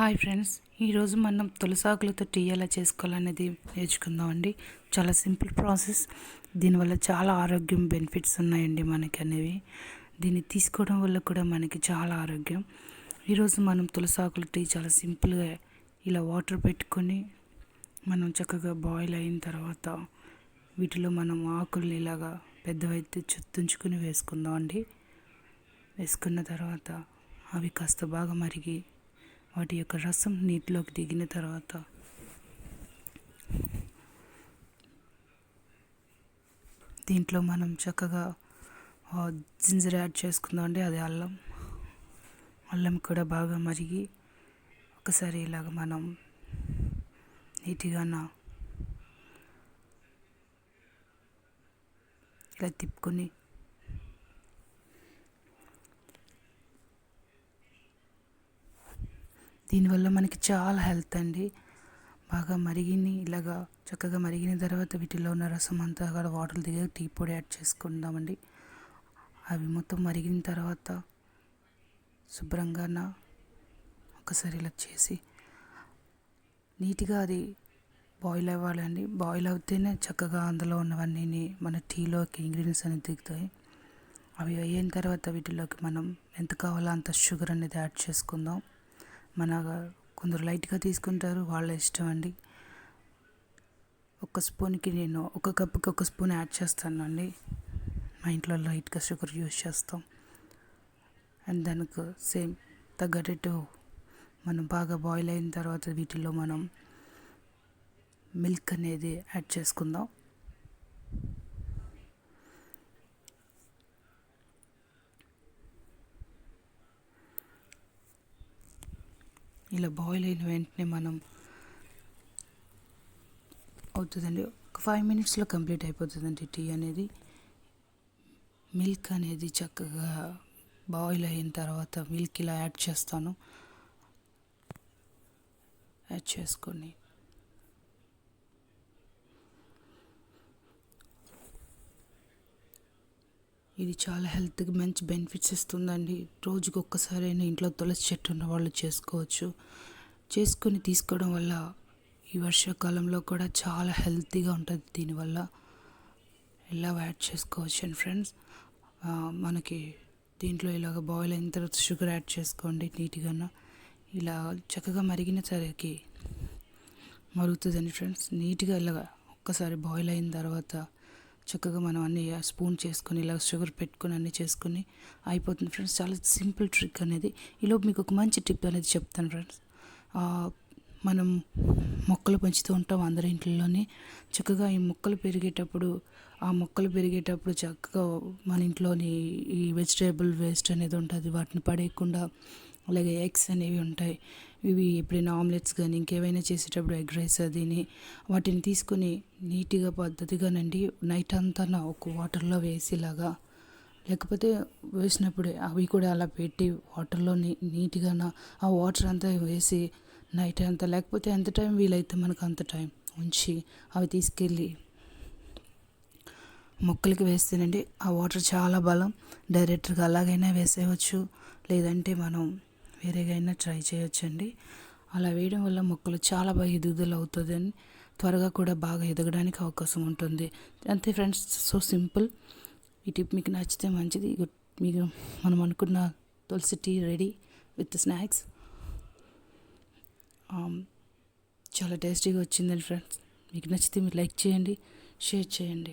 Hi friends ఈరోజు మనం తులసాకులతో tea ఎలా చేసుకోవాలనేది నేర్చుకుందామండి. చాలా సింపుల్ ప్రాసెస్. దీనివల్ల చాలా ఆరోగ్యం బెనిఫిట్స్ ఉన్నాయండి మనకి అనేవి. దీన్ని తీసుకోవడం వల్ల కూడా మనకి చాలా ఆరోగ్యం. ఈరోజు మనం తులసాకుల టీ చాలా సింపుల్గా ఇలా వాటర్ పెట్టుకొని మనం చక్కగా బాయిల్ అయిన తర్వాత వీటిలో మనం ఆకుల్ని ఇలాగా పెద్దవైతే చుత్తుంచుకుని వేసుకుందాం అండి వేసుకున్న తర్వాత అవి కాస్త బాగా మరిగి వాటి యొక్క రసం నీటిలోకి దిగిన తర్వాత. దీంట్లో మనం చక్కగా జింజర్ యాడ్ చేసుకుందాం అండి అది అల్లం. అల్లం కూడా బాగా మరిగి ఒకసారి ఇలాగ మనం నీట్గా ఇలా తిప్పుకొని దీనివల్ల మనకి చాలా హెల్త్ అండి. బాగా మరిగిని ఇలాగా చక్కగా మరిగిన తర్వాత వీటిలో ఉన్న రసం అంతా కూడా వాటర్ దిగి టీ పొడి యాడ్ చేసుకుందామండి. అవి మొత్తం మరిగిన తర్వాత శుభ్రంగా ఒకసారి ఇలా చేసి నీట్గా అది బాయిల్ అవ్వాలండి. బాయిల్ అవుతేనే చక్కగా అందులో ఉన్నవన్నీ మన టీలోకి ఇంగ్రీడియంట్స్ అనేది దిగుతాయి. అవి అయిన తర్వాత వీటిలోకి మనం ఎంత కావాలో అంత షుగర్ అనేది యాడ్ చేసుకుందాం. మన కొందరు లైట్గా తీసుకుంటారు వాళ్ళ ఇష్టం అండి. ఒక స్పూన్కి నేను ఒక కప్పుకి ఒక స్పూన్ యాడ్ చేస్తాను అండి మా ఇంట్లో లైట్గా షుగర్ యూస్ చేస్తాం. అండ్ దానికి సేమ్ తగ్గట్టు మనం బాగా బాయిల్ అయిన తర్వాత వీటిలో మనం మిల్క్ అనేది యాడ్ చేసుకుందాం. ఇలా బాయిల్ అయిన వెంటనే మనం అవుతుందండి. ఒక ఫైవ్ మినిట్స్లో కంప్లీట్ అయిపోతుందండి టీ అనేది. మిల్క్ అనేది చక్కగా బాయిల్ అయిన తర్వాత మిల్క్ ఇలా యాడ్ చేస్తాను. యాడ్ చేసుకొని ఇది చాలా హెల్త్కి మంచి బెనిఫిట్స్ ఇస్తుందండి. రోజుకి ఒక్కసారైనా ఇంట్లో తులసి చెట్టు ఉన్న వాళ్ళు చేసుకోవచ్చు. చేసుకొని తీసుకోవడం వల్ల ఈ వర్షాకాలంలో కూడా చాలా హెల్తీగా ఉంటుంది దీనివల్ల. ఎలా యాడ్ చేసుకోవచ్చు అండి ఫ్రెండ్స్. మనకి దీంట్లో ఇలాగ బాయిల్ అయిన తర్వాత షుగర్ యాడ్ చేసుకోండి నీట్గా ఇలా చక్కగా మరిగిన సరికి మరుగుతుందండి ఫ్రెండ్స్. నీట్గా ఇలాగ ఒక్కసారి బాయిల్ అయిన తర్వాత చక్కగా మనం అన్ని స్పూన్ చేసుకొని ఇలా షుగర్ పెట్టుకొని అన్నీ చేసుకొని అయిపోతుంది. ఫ్రెండ్స్ చాలా సింపుల్ ట్రిక్ అనేది. ఈలోపు మీకు ఒక మంచి టిప్ అనేది చెప్తాను ఫ్రెండ్స్. మనం మొక్కలు పెంచుతూ ఉంటాం అందరి ఇంట్లోనే చక్కగా ఈ మొక్కలు పెరిగేటప్పుడు ఆ మొక్కలు పెరిగేటప్పుడు చక్కగా మన ఇంట్లోని ఈ వెజిటేబుల్ వేస్ట్ అనేది ఉంటుంది. వాటిని పడేయకుండా అలాగే ఎగ్స్ అనేవి ఉంటాయి. ఇవి ఎప్పుడైనా ఆమ్లెట్స్ కానీ ఇంకేమైనా చేసేటప్పుడు ఎగ్ రైస్ అదిని వాటిని తీసుకొని నీట్గా పద్ధతిగానండి నైట్ అంతా ఒక వాటర్లో వేసేలాగా. లేకపోతే వేసినప్పుడే అవి కూడా అలా పెట్టి వాటర్లో నీట్గా ఆ వాటర్ అంతా వేసి నైట్ అంతా లేకపోతే ఎంత టైం వీలైతే మనకు అంత టైం ఉంచి అవి తీసుకెళ్ళి మొక్కలకి వేస్తేనండి ఆ వాటర్ చాలా బలం. డైరెక్ట్గా అలాగైనా వేసేయవచ్చు లేదంటే మనం వేరేగా అయినా ట్రై చేయొచ్చండి. అలా వేయడం వల్ల మొక్కలు చాలా బాగా ఎదుగుదల అవుతుందని త్వరగా కూడా బాగా ఎదగడానికి అవకాశం ఉంటుంది. అంతే ఫ్రెండ్స్ సో సింపుల్. ఈ టిప్ మీకు నచ్చితే మంచిది. మీకు మనం అనుకున్న tulsi tea ready with snacks. చాలా టేస్టీగా వచ్చిందండి ఫ్రెండ్స్. మీకు నచ్చితే మీరు లైక్ చేయండి షేర్ చేయండి.